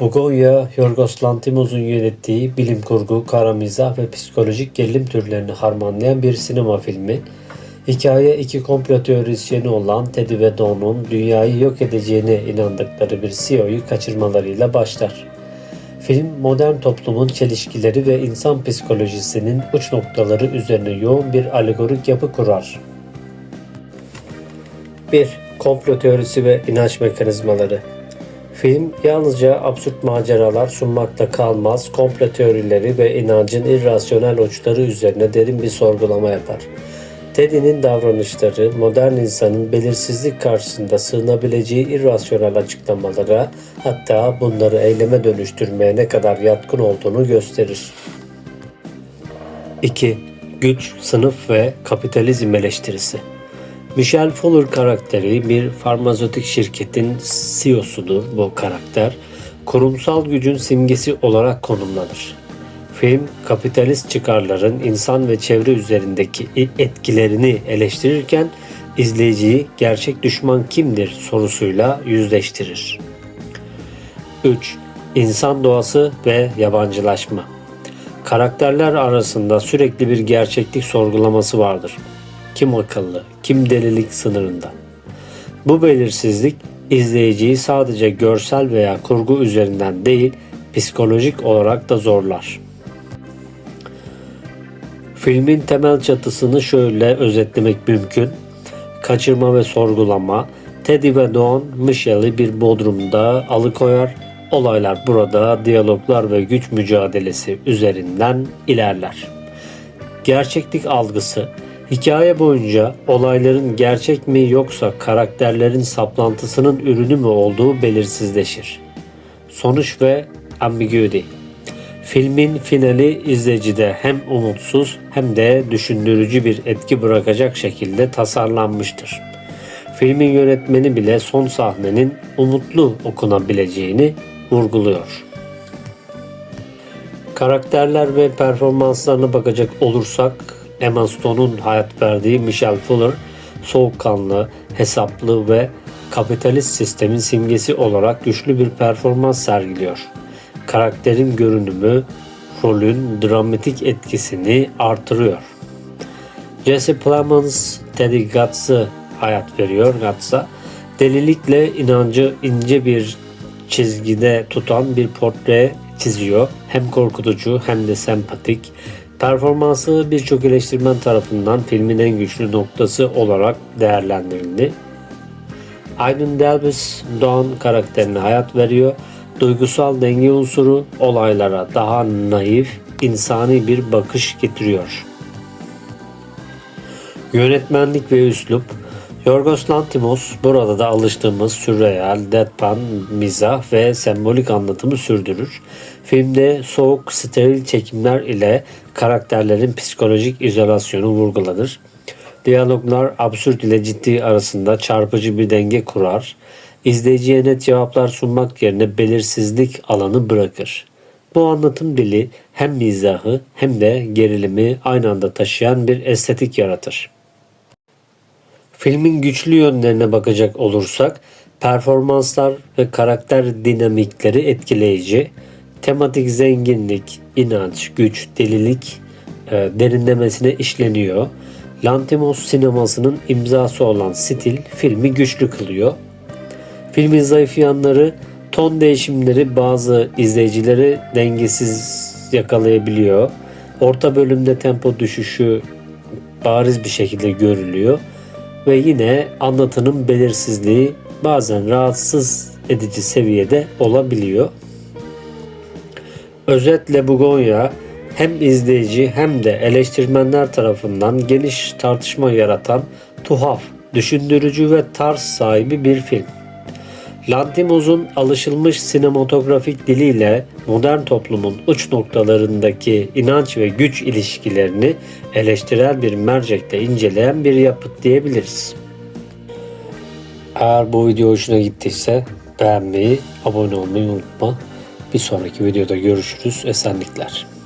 Bugoya, Yorgos Lanthimos'un yönettiği bilim kurgu, kara mizah ve psikolojik gerilim türlerini harmanlayan bir sinema filmi. Hikaye iki komplo teorisyeni olan Teddy ve Don'un dünyayı yok edeceğine inandıkları bir CEO'yu kaçırmalarıyla başlar. Film modern toplumun çelişkileri ve insan psikolojisinin uç noktaları üzerine yoğun bir alegorik yapı kurar. 1. Komplo teorisi ve inanç mekanizmaları Film yalnızca absürt maceralar sunmakla kalmaz, komplo teorileri ve inancın irrasyonel uçları üzerine derin bir sorgulama yapar. Teddy'nin davranışları, modern insanın belirsizlik karşısında sığınabileceği irrasyonel açıklamalara, hatta bunları eyleme dönüştürmeye ne kadar yatkın olduğunu gösterir. 2. Güç, sınıf ve kapitalizm eleştirisi Michelle Fuller karakteri bir farmasötik şirketin CEO'sudur bu karakter. Kurumsal gücün simgesi olarak konumlanır. Film kapitalist çıkarların insan ve çevre üzerindeki etkilerini eleştirirken izleyiciyi gerçek düşman kimdir sorusuyla yüzleştirir. 3. İnsan doğası ve yabancılaşma. Karakterler arasında sürekli bir gerçeklik sorgulaması vardır. Kim akıllı, kim delilik sınırında. Bu belirsizlik izleyiciyi sadece görsel veya kurgu üzerinden değil, psikolojik olarak da zorlar. Filmin temel çatısını şöyle özetlemek mümkün. Kaçırma ve sorgulama, Teddy ve Dawn Michelle'i bir bodrumda alıkoyar. Olaylar burada diyaloglar ve güç mücadelesi üzerinden ilerler. Gerçeklik algısı Hikaye boyunca olayların gerçek mi yoksa karakterlerin saplantısının ürünü mü olduğu belirsizleşir. Sonuç ve ambiguity. Filmin finali izleyicide hem umutsuz hem de düşündürücü bir etki bırakacak şekilde tasarlanmıştır. Filmin yönetmeni bile son sahnenin umutlu okunabileceğini vurguluyor. Karakterler ve performanslarına bakacak olursak Emma Stone'un hayat verdiği Michelle Fuller soğukkanlı, hesaplı ve kapitalist sistemin simgesi olarak güçlü bir performans sergiliyor. Karakterin görünümü rolün dramatik etkisini artırıyor. Jesse Plemons Teddy Guts'ı hayat veriyor Guts'a. Delilikle inancı ince bir çizgide tutan bir portre çiziyor. Hem korkutucu hem de sempatik. Performansı birçok eleştirmen tarafından filmin en güçlü noktası olarak değerlendirildi. Aydın Delvis Dawn karakterine hayat veriyor. Duygusal denge unsuru olaylara daha naif, insani bir bakış getiriyor. Yönetmenlik ve üslup Yorgos Lanthimos burada da alıştığımız sürreal, deadpan, mizah ve sembolik anlatımı sürdürür. Filmde soğuk, steril çekimler ile karakterlerin psikolojik izolasyonu vurgulanır. Diyaloglar absürt ile ciddi arasında çarpıcı bir denge kurar. İzleyiciye net cevaplar sunmak yerine belirsizlik alanı bırakır. Bu anlatım dili hem mizahı hem de gerilimi aynı anda taşıyan bir estetik yaratır. Filmin güçlü yönlerine bakacak olursak performanslar ve karakter dinamikleri etkileyici, tematik zenginlik, inanç, güç, delilik e, derinlemesine işleniyor. Lantimos sinemasının imzası olan stil filmi güçlü kılıyor. Filmin zayıf yanları ton değişimleri bazı izleyicileri dengesiz yakalayabiliyor. Orta bölümde tempo düşüşü bariz bir şekilde görülüyor ve yine anlatının belirsizliği bazen rahatsız edici seviyede olabiliyor. Özetle Bugonya hem izleyici hem de eleştirmenler tarafından geniş tartışma yaratan tuhaf, düşündürücü ve tarz sahibi bir film. Lantimos'un alışılmış sinematografik diliyle modern toplumun uç noktalarındaki inanç ve güç ilişkilerini eleştirel bir mercekle inceleyen bir yapıt diyebiliriz. Eğer bu video hoşuna gittiyse beğenmeyi, abone olmayı unutma. Bir sonraki videoda görüşürüz. Esenlikler.